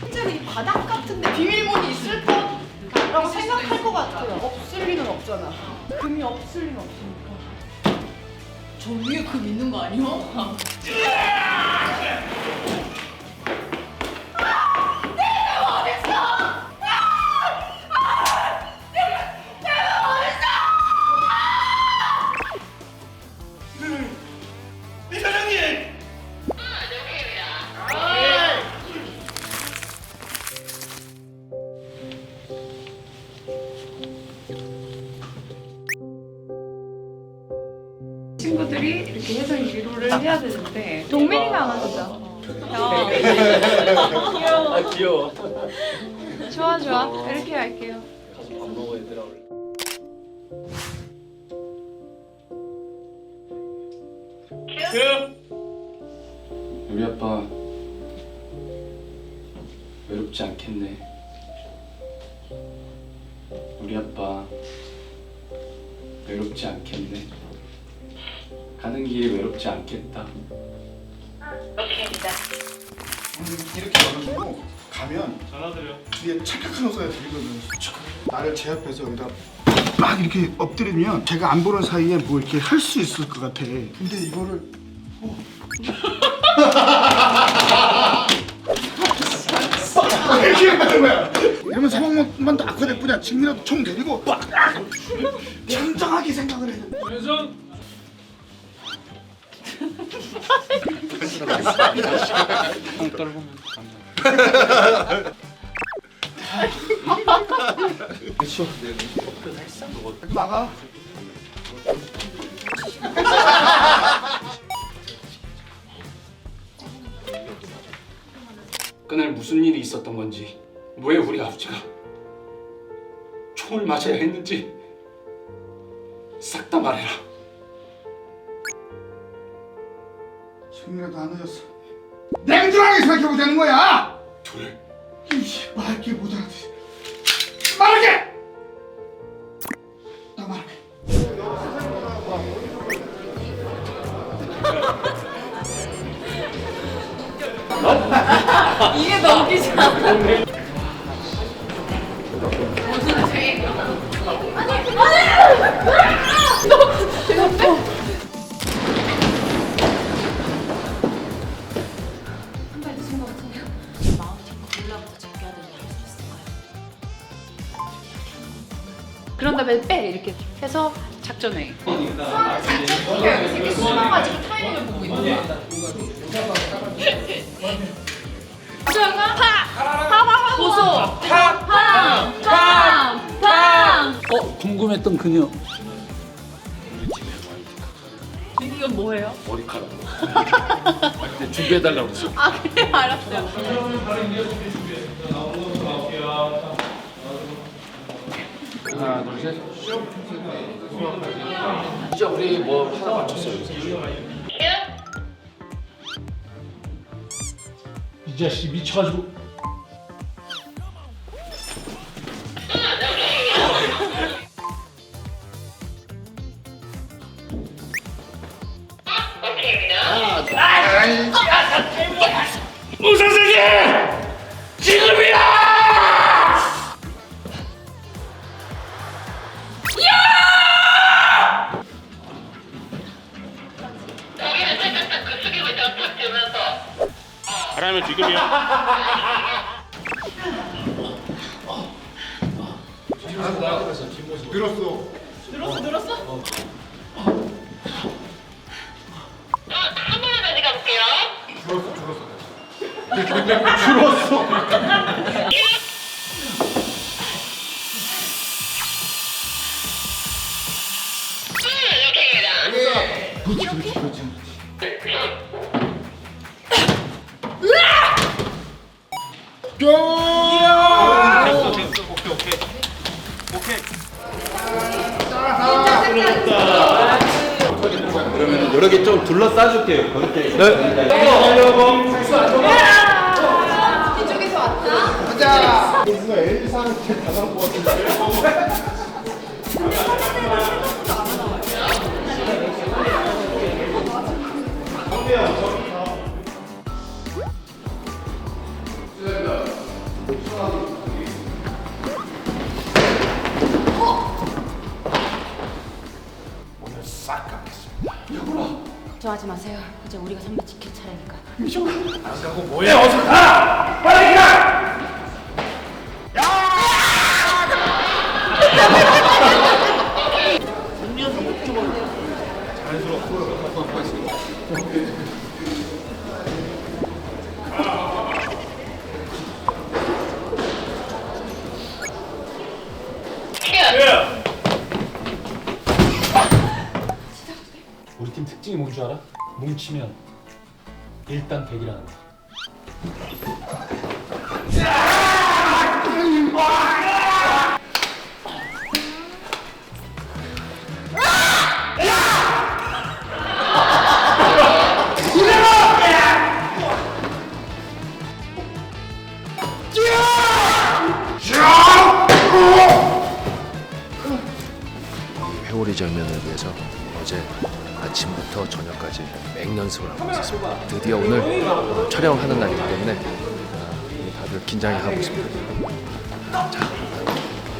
실제로 이 바닥 같은데 비밀문이 있을 거라고 생각할 것 같아요. 없을 리는 없잖아. 금이 없을 리는 없으니까. 저 위에 금 있는 거 아니요? 해서 위로를 해야 되는데 동민이가 안 하셨죠? 귀여워. 아 귀여워. 좋아 좋아 이렇게 할게요. 가서 밥 먹어 얘들아. 얼른. 우리 아빠 외롭지 않겠네. 우리 아빠 외롭지 않겠네. 가는 길이 외롭지 않겠다. 이렇게 열어주고 가면 뒤에 착각한 옷가 들리거든. 나를 제 앞에서 여기다 막 이렇게 엎드리면 제가 안 보는 사이에 뭐 이렇게 할 수 있을 것 같아. 근데 이거를 어. 이렇게 하는 거야. 이러면 상황만 더 악화될 뿐이야. 지금이라도 총 내리고 빡 정정하게 생각을 해. 나가. 그날 무슨 일이 있었던 건지 왜 우리 아버지가 총을 맞아야 했는지 싹 다 말해라. 지금이라도 안 늦었어. 냉정하게 생각해보자는 거야. 둘. 이씨 말게 못 알아듣지. 말하게. 나 말해. 이게 넘기지 않아. 그런 다음에 빼 이렇게 해서 작전해. 이렇게 숨어가지고 타이밍을 보고 있는 거야. 고소. 팡! 팡! 팡! 어 궁금했던 그녀 이건 뭐예요? 머리카락. 근데 준비해달라고 그랬어 아 그래 알았어요. 하나 둘셋 진짜 우리 뭐 하나 맞췄어요 여기서 이 자식 미쳐가지고 우 선생님! 지금이야! 바라면 지금이야. 늘었어. 늘었어 늘었어? 한 번만 다시 가 볼게요. 그렇지 그렇지 그렇지. 그러면 여러 개 좀 둘러싸줄게요. 그렇게. 이쪽에서 무슨 L 사람한테 다 나온 것 같은데? 걱정하지 마세요. 이제 우리가 선배 지킬 차례니까. 미정아, 안 가고 뭐해? 어서 가! 빨리 가! 우리 팀 특징이 뭔 줄 알아? 뭉치면 일단 백이라는 거. 회오리 장면을 위해서 어제 아침부터 저녁까지 맹연습을 하고 있었습니다. 드디어 오늘 촬영하는 날이기 때문에 아, 다들 긴장해 하고 있습니다. 자,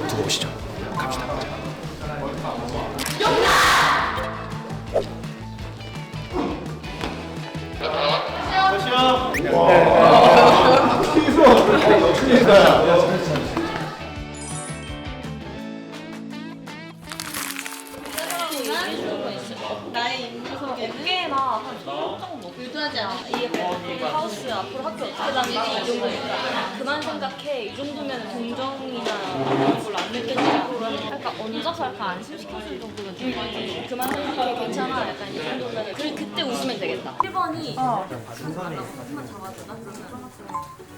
두고 보시죠. 갑시다. 자. 나의 약간 안심시켜주는 정도면 좀 많이. 그만 생각해. 괜찮아. 약간 이 정도면. 그, 그때 웃으면 되겠다. 1번이 어. 한번 잡아주나? 그러면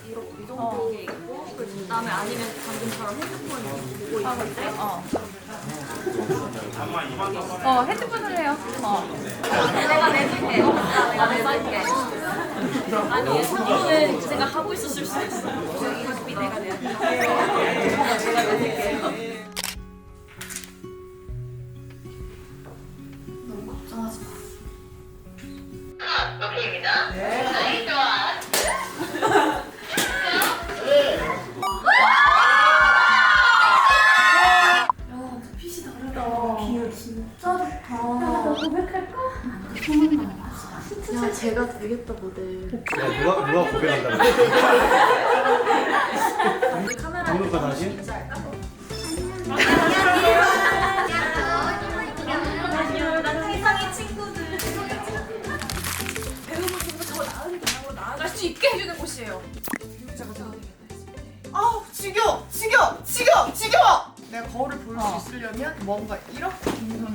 이렇게 이 정도에 있고 그 다음에 아니면 방금처럼 핸드폰 보고 때 어. 어, 헤드폰을 해요. 어. 내가 내줄게. 내가 내줄게. 아니, 이거는 제가 하고 있었을 수 있어. 이거 내가 내야 내 누가 누가 고백한다고? 등록과 다시? 난 세상의 친구들. 날수 있게 해주는 곳이에요. 아우 지겨, 지겨, 지겨, 지겨워. 내가 거울을 볼수 어. 있으려면 뭔가 이렇게 동선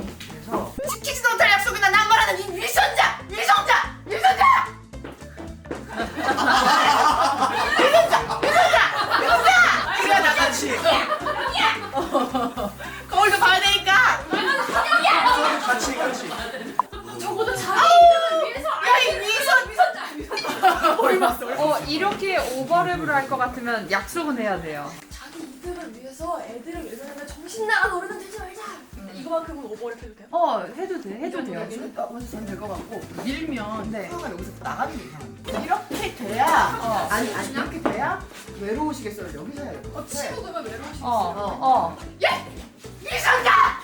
오버랩을 할 것 같으면 약속은 해야 돼요. 자기 이득을 위해서 애들을 외면하면 정신 나간 어른은 되지 말자. 이거만큼은 오버랩 해도 돼요? 어, 해도 돼. 해도 돼요. 여기는 떨어져서 전될것 같고 밀면 네. 소화가 여기서 나가는 게 이상해. 이렇게 돼야 어. 아니 아니 이렇게 돼야 외로우시겠어요. 여기서 해야 돼. 어, 친구가 외로우시겠어요. 어, 어. 위선자!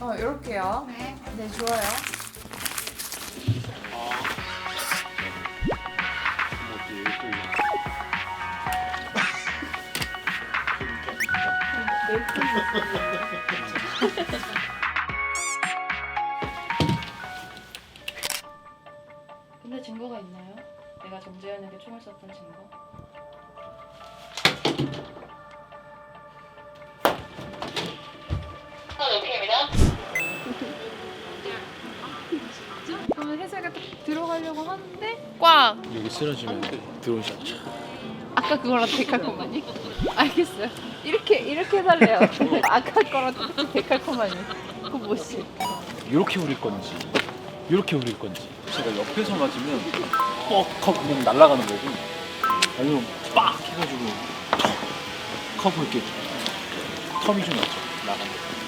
어, 이렇게요. 네. 네, 좋아요. 근데 증거가 있나요? 내가 정재현에게 총을 쐈던 증거? 그러면 혜석이가 딱 들어가려고 하는데 꽉! 여기 쓰러지면 들어오시 아까 그거랑 데칼코마니? 알겠어요. 이렇게 이렇게 해달래요. 아까 거랑 똑같이 데칼코마니. 그거 뭐지? 이렇게 우릴 건지 이렇게 우릴 건지 제가 옆에서 맞으면 뻑 하고 그냥 날아가는 거고 아니면 빡 해가지고 턱 하고 이렇게 텀이 좀 났죠 나가는 거.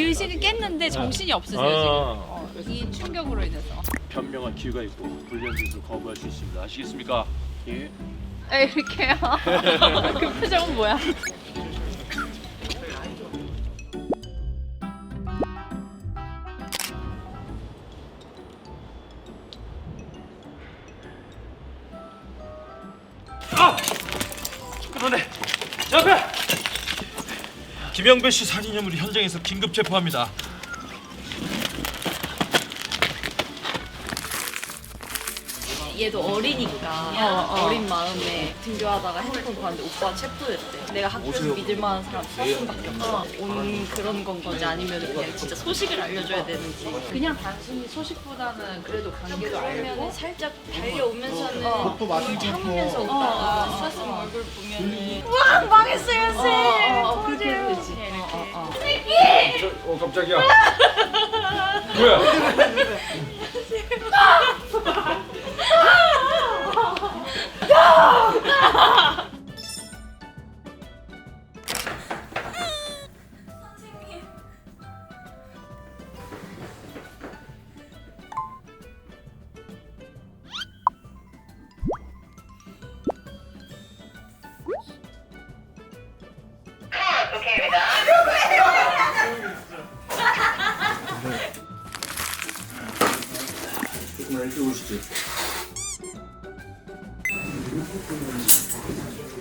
의식을 깼는데 정신이 없으세요 지금. 아. 어, 이 충격으로 인해서. 변명한 기회가 있고 훈련 지수 거부할 수 있습니다. 아시겠습니까? 예. 에 이렇게요. 그 표정은 뭐야? 그러네. 자, 앞에. 김영배 씨 살인 혐의로 현장에서 긴급 체포합니다. 얘도 어리니까 어, 린 마음에 등교하다가 핸드폰 봤는데 오빠 체포됐대. 내가 학교에서 믿을 만한 사람 수밖에 없어. 온 그런 건 거지 아니면 그냥 진짜 소식을 알려줘야 되는지. 그냥 단순히 소식보다는 그래도 관계도 알고 그러면 살짝 달려오면서는 어. 또 맞은 참으면서 거. 오다가 스트레스 얼굴 보면은 와 망했어요 쌤. 어, 어, 그렇게 되지. 어, 어, 어. 어 깜짝이야. 뭐야?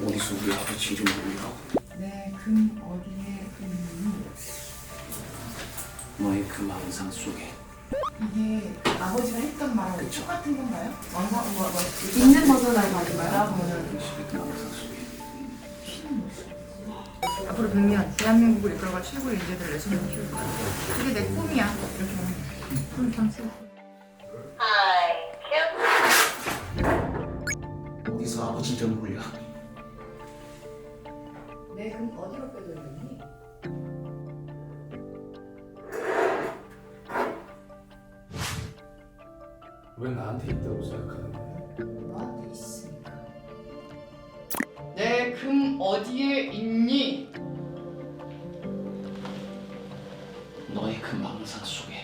어디서 우리 아버지 이름을 불러? 네, 금 어디에 금이 너의 그 망상 속에 이게 아버지가 했던 말하고 똑같은 건가요? 왕사 뭐, 뭐 있는 버전을 가져가요? 그 망상 속에 앞으로 100년 대한민국을 이끌어갈 최고의 인재들을 내세우는 키울 거야. 그게 내 꿈이야. 이렇게 하면 돼. 그럼 당신 어 어디에 있니? 너의 그 망상 속에